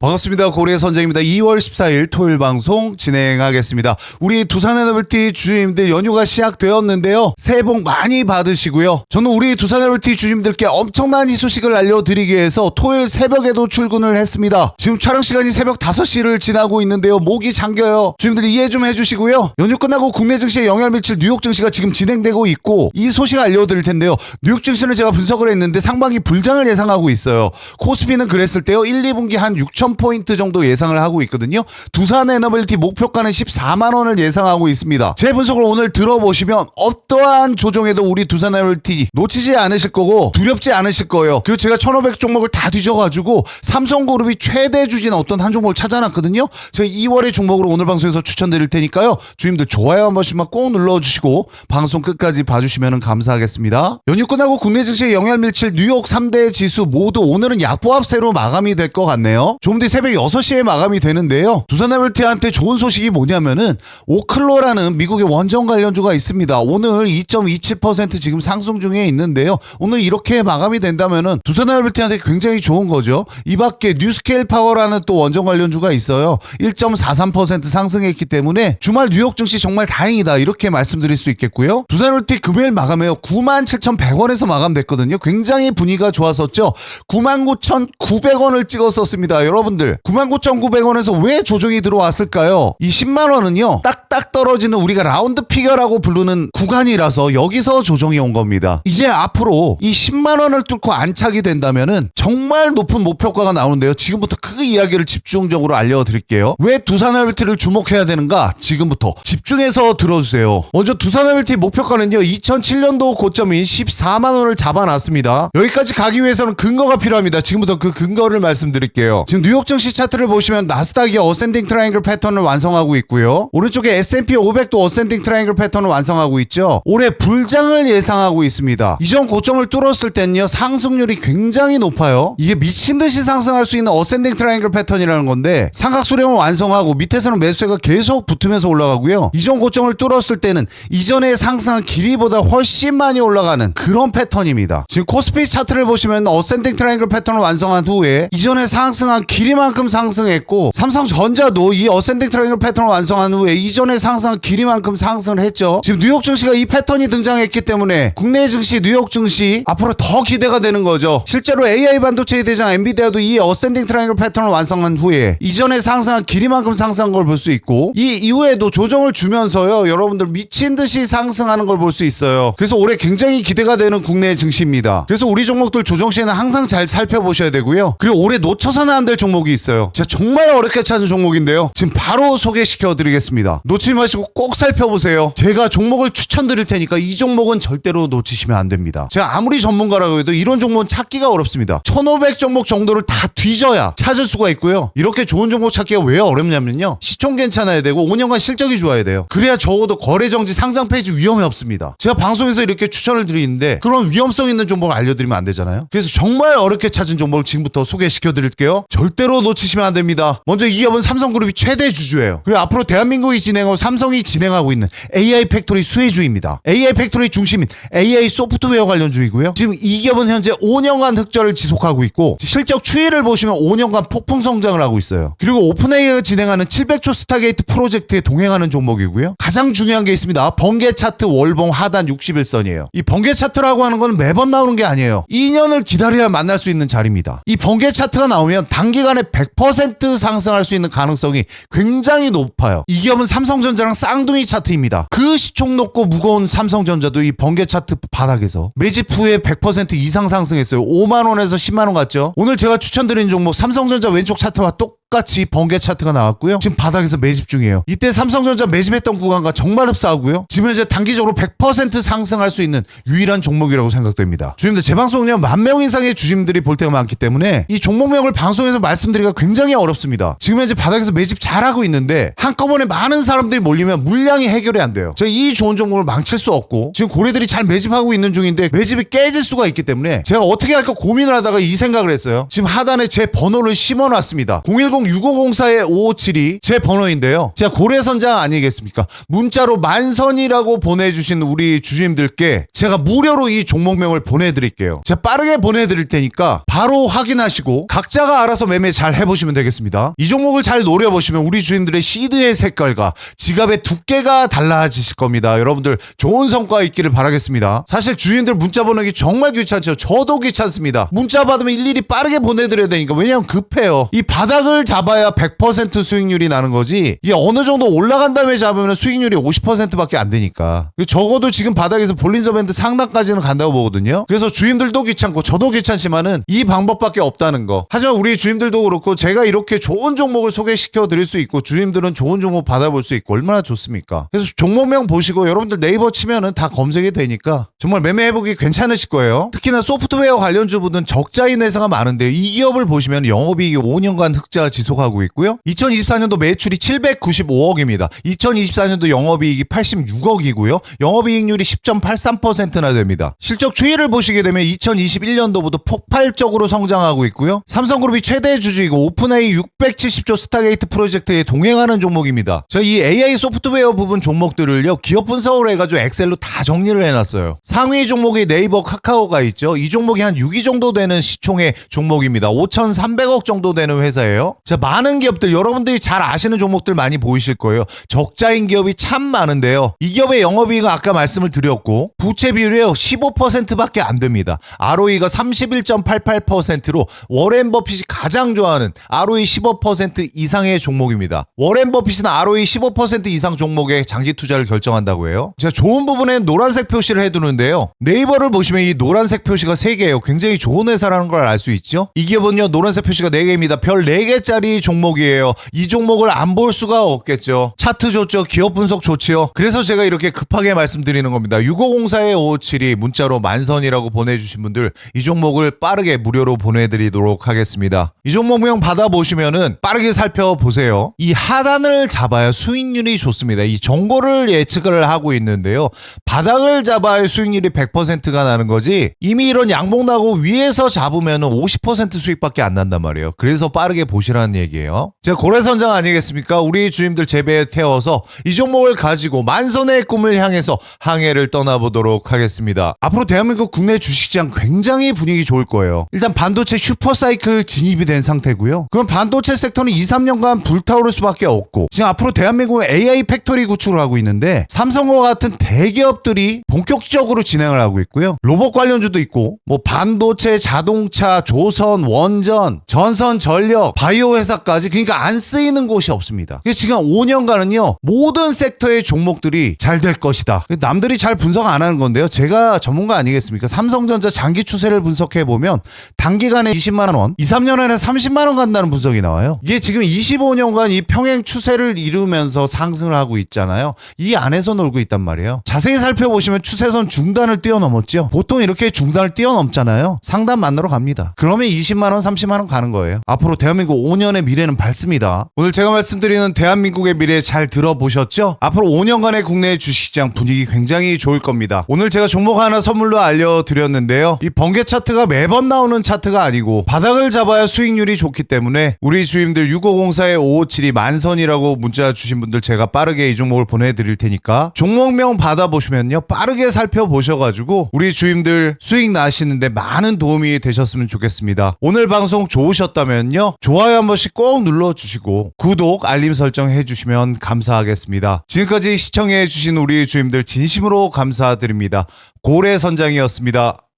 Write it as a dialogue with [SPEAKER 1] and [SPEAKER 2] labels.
[SPEAKER 1] 반갑습니다. 고리의 선생입니다. 2월 14일 토요일 방송 진행하겠습니다. 우리 두산 에너블티 주임들 연휴가 시작되었는데요. 새해 복 많이 받으시고요. 저는 우리 두산 에너블티 주임들께 엄청난 이 소식을 알려드리기 위해서 토요일 새벽에도 출근을 했습니다. 지금 촬영 시간이 새벽 5시를 지나고 있는데요. 목이 잠겨요. 주임들 이해 좀 해주시고요. 연휴 끝나고 국내 증시에 영향을 미칠 뉴욕 증시가 지금 진행되고 있고 이 소식 알려드릴 텐데요. 뉴욕 증시는 제가 분석을 했는데 상반기 불장을 예상하고 있어요. 코스피는 그랬을 때요. 1, 2분기 한 6천 포인트 정도 예상을 하고 있거든요. 두산 에너빌티 목표가는 14만 원을 예상하고 있습니다. 제 분석을 오늘 들어보시면 어떠한 조정에도 우리 두산 에너빌티 놓치지 않으실 거고 두렵지 않으실 거예요. 그리고 제가 1,500 종목을 다 뒤져가지고 삼성그룹이 최대 주진 어떤 한 종목을 찾아놨거든요. 제가 2월의 종목으로 오늘 방송에서 추천드릴 테니까요. 주임들 좋아요 한 번씩만 꼭 눌러주시고 방송 끝까지 봐주시면 감사하겠습니다. 연휴 끝나고 국내 증시에 영향을 미칠 뉴욕 3대 지수 모두 오늘은 약보합세로 마감이 될 것 같네요. 좀뒤 새벽 6시에 마감이 되는데요. 두산해블티한테 좋은 소식이 뭐냐면은 오클로라는 미국의 원전 관련주가 있습니다. 오늘 2.27% 지금 상승 중에 있는데요. 오늘 이렇게 마감이 된다면은 두산해블티한테 굉장히 좋은 거죠. 이 밖에 뉴스케일 파워라는 또 원전 관련주가 있어요. 1.43% 상승했기 때문에 주말 뉴욕 증시 정말 다행이다 이렇게 말씀드릴 수 있겠고요. 두산해블티 금요일 마감해요. 97,100원에서 마감됐거든요. 굉장히 분위기가 좋았었죠. 99,900원을 찍었었습니다. 여러분 들 99,900원에서 왜 조정이 들어왔을까요? 이 10만 원은요. 딱딱 떨어지는 우리가 라운드 피겨라고 부르는 구간이라서 여기서 조정이 온 겁니다. 이제 앞으로 이 10만 원을 뚫고 안착이 된다면은 정말 높은 목표가가 나오는데요. 지금부터 그 이야기를 집중적으로 알려드릴게요. 왜 두산헬비티를 주목해야 되는가? 지금부터 집중해서 들어주세요. 먼저 두산헬비티 목표가는요. 2007년도 고점인 14만 원을 잡아놨습니다. 여기까지 가기 위해서는 근거가 필요합니다. 지금부터 그 근거를 말씀드릴게요. 지금 뉴욕 증시 차트를 보시면 나스닥이 어센딩 트라이앵글 패턴을 완성하고 있고요. 오른쪽에 S&P 500도 어센딩 트라이앵글 패턴을 완성하고 있죠. 올해 불장을 예상하고 있습니다. 이전 고점을 뚫었을 때는요. 상승률이 굉장히 높아요. 이게 미친 듯이 상승할 수 있는 어센딩 트라이앵글 패턴이라는 건데 삼각 수렴을 완성하고 밑에서는 매수세가 계속 붙으면서 올라가고요. 이전 고점을 뚫었을 때는 이전에 상승한 길이보다 훨씬 많이 올라가는 그런 패턴입니다. 지금 코스피 차트를 보시면 어센딩 트라이앵글 패턴을 완성한 후에 이전에 상승한 길이 만큼 상승했고 삼성전자도 이 어센딩 트라이앵글 패턴을 완성한 후에 이전에 상승한 길이만큼 상승을 했죠. 지금 뉴욕 증시가 이 패턴이 등장했기 때문에 국내 증시, 뉴욕 증시 앞으로 더 기대가 되는 거죠. 실제로 AI 반도체의 대장 엔비디아도 이 어센딩 트라이앵글 패턴을 완성한 후에 이전에 상승한 길이만큼 상승한 걸 볼 수 있고 이 이후에도 조정을 주면서요. 여러분들 미친 듯이 상승하는 걸 볼 수 있어요. 그래서 올해 굉장히 기대가 되는 국내 증시입니다. 그래서 우리 종목들 조정 시에는 항상 잘 살펴보셔야 되고요. 그리고 올해 놓쳐서는 안 될 종목 이 있어요. 제가 정말 어렵게 찾은 종목인데요. 지금 바로 소개시켜 드리겠습니다. 놓치지 마시고 꼭 살펴보세요. 제가 종목을 추천드릴 테니까 이 종목은 절대로 놓치시면 안 됩니다. 제가 아무리 전문가라고 해도 이런 종목은 찾기가 어렵습니다. 1500 종목 정도를 다 뒤져야 찾을 수가 있고요. 이렇게 좋은 종목 찾기가 왜 어렵냐면요. 시총 괜찮아야 되고 5년간 실적이 좋아야 돼요. 그래야 적어도 거래 정지 상장 페이지 위험이 없습니다. 제가 방송에서 이렇게 추천을 드리는데 그런 위험성 있는 종목을 알려드리면 안 되잖아요. 그래서 정말 어렵게 찾은 종목을 지금부터 소개시켜 드릴게요. 절대 로 놓치시면 안 됩니다. 먼저 이 기업은 삼성그룹이 최대 주주예요. 그리고 앞으로 대한민국이 진행하고 삼성이 진행하고 있는 AI 팩토리 수혜주입니다. AI 팩토리 중심인 AI 소프트웨어 관련 주이고요. 지금 이 기업은 현재 5년간 흑자를 지속하고 있고 실적 추이를 보시면 5년간 폭풍 성장을 하고 있어요. 그리고 오픈AI가 진행하는 700초 스타게이트 프로젝트에 동행하는 종목이고요. 가장 중요한 게 있습니다. 번개 차트 월봉 하단 61선이에요. 이 번개 차트라고 하는 건 매번 나오는 게 아니에요. 2년을 기다려야 만날 수 있는 자리입니다. 이 번개 차트가 나오면 단기 간에 100% 상승할 수 있는 가능성이 굉장히 높아요. 이 기업은 삼성전자랑 쌍둥이 차트입니다. 그 시총 높고 무거운 삼성전자도 이 번개 차트 바닥에서 매집 후에 100% 이상 상승했어요. 5만 원에서 10만 원 갔죠. 오늘 제가 추천드린 종목 삼성전자 왼쪽 차트와 똑 같이 번개 차트가 나왔고요. 지금 바닥에서 매집 중이에요. 이때 삼성전자 매집했던 구간과 정말 흡사하고요. 지금 현재 단기적으로 100% 상승할 수 있는 유일한 종목이라고 생각됩니다. 주님들 제 방송은요 만명 이상의 주님들이 볼 때가 많기 때문에 이 종목명을 방송에서 말씀드리기가 굉장히 어렵습니다. 지금 현재 바닥에서 매집 잘하고 있는데 한꺼번에 많은 사람들이 몰리면 물량이 해결이 안 돼요. 제가 이 좋은 종목을 망칠 수 없고 지금 고래들이 잘 매집하고 있는 중인데 매집이 깨질 수가 있기 때문에 제가 어떻게 할까 고민을 하다가 이 생각을 했어요. 지금 하단에 제 번호를 심어놨습니다. 010 방송 6504-5572 제 번호인데요. 제가 고래선장 아니겠습니까? 문자로 만선이라고 보내주신 우리 주주님들께 제가 무료로 이 종목명을 보내드릴게요. 제가 빠르게 보내드릴 테니까 바로 확인하시고 각자가 알아서 매매 잘 해보시면 되겠습니다. 이 종목을 잘 노려보시면 우리 주인들의 시드의 색깔과 지갑의 두께가 달라지실 겁니다. 여러분들 좋은 성과 있기를 바라겠습니다. 사실 주인들 문자 보내기 정말 귀찮죠. 저도 귀찮습니다. 문자 받으면 일일이 빠르게 보내드려야 되니까 왜냐면 급해요. 이 바닥을 잡아야 100% 수익률이 나는 거지 이게 어느 정도 올라간 다음에 잡으면 수익률이 50%밖에 안 되니까 적어도 지금 바닥에서 볼린저 밴드 상단까지는 간다고 보거든요. 그래서 주인들도 귀찮고 저도 귀찮지만은 이 방법밖에 없다는 거. 하지만 우리 주인들도 그렇고 제가 이렇게 좋은 종목을 소개시켜 드릴 수 있고 주인들은 좋은 종목 받아볼 수 있고 얼마나 좋습니까? 그래서 종목명 보시고 여러분들 네이버 치면은 다 검색이 되니까 정말 매매해보기 괜찮으실 거예요. 특히나 소프트웨어 관련주분은 적자인 회사가 많은데 이 기업을 보시면 영업이익이 5년간 흑자 지속하고 있고요. 2024년도 매출이 795억입니다. 2024년도 영업이익이 86억이고요. 영업이익률이 10.83%나 됩니다. 실적 추이를 보시게 되면 2021년도부터 폭발적으로 성장하고 있고요. 삼성그룹이 최대 주주이고 오픈AI 670조 스타게이트 프로젝트에 동행하는 종목입니다. 저희 이 AI 소프트웨어 부분 종목들을요 기업 분석을 해가지고 엑셀로 다 정리를 해놨어요. 상위 종목이 네이버 카카오가 있죠. 이 종목이 한 6위 정도 되는 시총의 종목입니다. 5,300억 정도 되는 회사예요. 자 많은 기업들 여러분들이 잘 아시는 종목들 많이 보이실 거예요. 적자인 기업이 참 많은데요. 이 기업의 영업이익은 아까 말씀을 드렸고 부채 비율이요 15%밖에 안 됩니다. ROE가 31.88%로 워렌 버핏이 가장 좋아하는 ROE 15% 이상의 종목입니다. 워렌 버핏은 ROE 15% 이상 종목에 장기 투자를 결정한다고 해요. 제가 좋은 부분에 노란색 표시를 해두는데요. 네이버를 보시면 이 노란색 표시가 3개예요. 굉장히 좋은 회사라는 걸 알 수 있죠. 이 기업은요 노란색 표시가 4개입니다. 별 4개짜리 종목이에요. 이 종목을 안 볼 수가 없겠죠. 차트 좋죠. 기업 분석 좋지요. 그래서 제가 이렇게 급하게 말씀드리는 겁니다. 6504-5572 문자로 만선이라고 보내주신 분들 이 종목을 빠르게 무료로 보내드리도록 하겠습니다. 이 종목명 받아보시면은 빠르게 살펴보세요. 이 하단을 잡아야 수익률이 좋습니다. 이 정보를 예측을 하고 있는데요. 바닥을 잡아야 수익률이 100%가 나는 거지 이미 이런 양봉 나고 위에서 잡으면 50% 수익밖에 안 난단 말이에요. 그래서 빠르게 보시라 는 얘기예요. 제가 고래선장 아니겠습니까? 우리 주임들 재배에 태워서 이 종목을 가지고 만선의 꿈을 향해서 항해를 떠나보도록 하겠습니다. 앞으로 대한민국 국내 주식시장 굉장히 분위기 좋을 거예요. 일단 반도체 슈퍼사이클 진입이 된 상태고요. 그럼 반도체 섹터는 2, 3년간 불타오를 수밖에 없고 지금 앞으로 대한민국은 AI 팩토리 구축을 하고 있는데 삼성과 같은 대기업들이 본격적으로 진행을 하고 있고요. 로봇 관련주도 있고 뭐 반도체, 자동차, 조선, 원전, 전선, 전력, 바이오 회사까지 그러니까 안 쓰이는 곳이 없습니다. 지금 5년간은요 모든 섹터의 종목들이 잘 될 것이다. 남들이 잘 분석 안 하는 건데요. 제가 전문가 아니겠습니까? 삼성전자 장기 추세를 분석해 보면 단기간에 20만 원, 2, 3년 안에 30만 원 간다는 분석이 나와요. 이게 지금 25년간 이 평행 추세를 이루면서 상승을 하고 있잖아요. 이 안에서 놀고 있단 말이에요. 자세히 살펴보시면 추세선 중단을 뛰어넘었죠. 보통 이렇게 중단을 뛰어넘잖아요. 상단 만나러 갑니다. 그러면 20만 원, 30만 원 가는 거예요. 앞으로 대한민국 5년 의 미래는 밝습니다. 오늘 제가 말씀드리는 대한민국의 미래 잘 들어보셨죠? 앞으로 5년간의 국내 주식시장 분위기 굉장히 좋을 겁니다. 오늘 제가 종목 하나 선물로 알려드렸는데요. 이 번개 차트가 매번 나오는 차트가 아니고 바닥을 잡아야 수익률이 좋기 때문에 우리 주임들 6504-5572 만선이라고 문자 주신 분들 제가 빠르게 이 종목을 보내드릴 테니까 종목명 받아보시면요. 빠르게 살펴보셔가지고 우리 주임들 수익 나시는데 많은 도움이 되셨으면 좋겠습니다. 오늘 방송 좋으셨다면요. 좋아요 한 번씩 꼭 눌러주시고 구독, 알림 설정 해주시면 감사하겠습니다. 지금까지 시청해주신 우리 주임들 진심으로 감사드립니다. 고래 선장이었습니다.